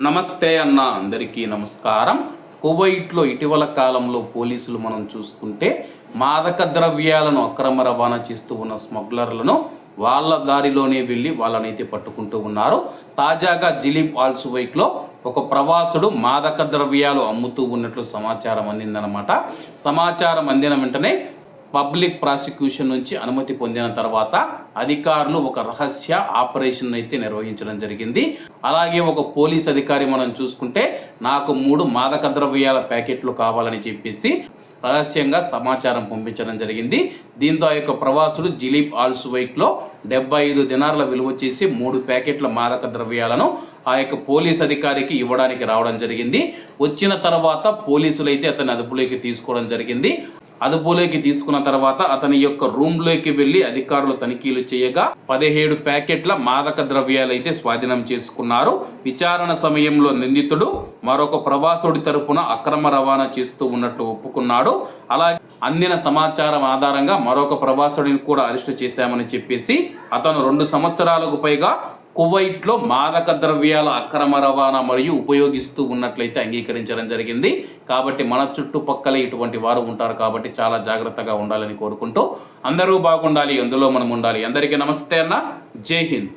నమస్తే అన్న అందరికీ నమస్కారం. కువైట్లో ఇటీవల కాలంలో పోలీసులు మనం చూసుకుంటే మాదక ద్రవ్యాలను అక్రమ రవాణా చేస్తూ ఉన్న స్మగ్లర్లను వాళ్ళ దారిలోనే వెళ్ళి వాళ్ళనైతే పట్టుకుంటూ ఉన్నారు. తాజాగా జిలీప్ ఆల్సువైక్లో ఒక ప్రవాసుడు మాదక ద్రవ్యాలు అమ్ముతూ ఉన్నట్లు సమాచారం అందిందనమాట సమాచారం అందిన వెంటనే పబ్లిక్ ప్రాసిక్యూషన్ నుంచి అనుమతి పొందిన తర్వాత అధికారులు ఒక రహస్య ఆపరేషన్ అయితే నిర్వహించడం జరిగింది. అలాగే ఒక పోలీస్ అధికారి మనం చూసుకుంటే నాకు మూడు మాదక ద్రవ్యాల ప్యాకెట్లు కావాలని చెప్పేసి రహస్యంగా సమాచారం పంపించడం జరిగింది. దీంతో ఆ యొక్క ప్రవాసుడు జిలీప్ ఆల్స్ వైక్లో డెబ్బై ఐదు దినార్ల విలువ చేసి మూడు ప్యాకెట్ల మాదక ద్రవ్యాలను ఆ యొక్క పోలీస్ అధికారికి ఇవ్వడానికి రావడం జరిగింది. వచ్చిన తర్వాత పోలీసులు అయితే అతని అదుపులోకి తీసుకోవడం జరిగింది. అదుపులోకి తీసుకున్న తర్వాత అతని యొక్క రూమ్లోకి వెళ్ళి అధికారులు తనిఖీలు చేయగా పదిహేడు ప్యాకెట్ల మాదక ద్రవ్యాలు అయితే స్వాధీనం చేసుకున్నారు. విచారణ సమయంలో నిందితుడు మరొక ప్రవాసుడి తరపున అక్రమ రవాణా చేస్తూ ఉన్నట్లు ఒప్పుకున్నాడు. అలాగే అందిన సమాచారం ఆధారంగా మరొక ప్రవాసుడిని కూడా అరెస్టు చేశామని చెప్పేసి అతను రెండు సంవత్సరాలకు పైగా కువైట్లో మాదక ద్రవ్యాల అక్రమ రవాణా మరియు ఉపయోగిస్తూ ఉన్నట్లయితే అంగీకరించడం జరిగింది. కాబట్టి మన చుట్టుపక్కల ఇటువంటి వారు ఉంటారు కాబట్టి చాలా జాగ్రత్తగా ఉండాలని కోరుకుంటూ అందరూ బాగుండాలి అందులో మనం ఉండాలి. అందరికీ నమస్తే అన్న. జై హింద్.